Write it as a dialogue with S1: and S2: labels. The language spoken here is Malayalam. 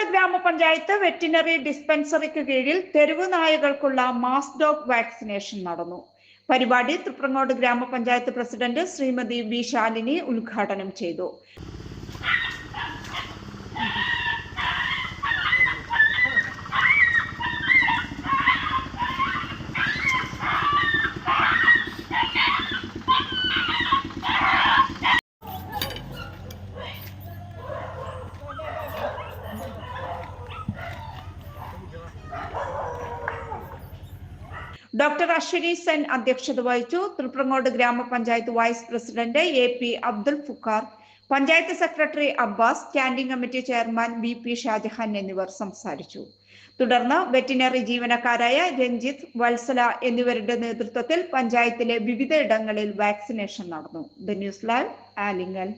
S1: തൃപ്രങ്ങോട് ഗ്രാമപഞ്ചായത്ത് വെറ്റിനറി ഡിസ്പെൻസറിക്ക് കീഴിൽ തെരുവ് നായകൾക്കുള്ള മാസ് ഡോഗ് വാക്സിനേഷൻ നടന്നു. പരിപാടി തൃപ്രങ്ങോട് ഗ്രാമപഞ്ചായത്ത് പ്രസിഡന്റ് ശ്രീമതി വി ശാലിനി ഉദ്ഘാടനം ചെയ്തു. ഡോക്ടർ അശ്വിനി സെൻ അധ്യക്ഷത വഹിച്ചു. Thriprangode grama panchayat vice president A P Abdul Fukhar panchayat secretary Abbas standing committee chairman B P Shajahan എന്നിവർ സംസാരിച്ചു. തുടർന്ന് വെറ്റിനറി ജീവനക്കാരായ രഞ്ജിത്ത് വത്സല എന്നിവരുടെ നേതൃത്വത്തിൽ പഞ്ചായത്തിലെ വിവിധ ഇടങ്ങളിൽ വാക്സിനേഷൻ നടന്നു. The news live Alingal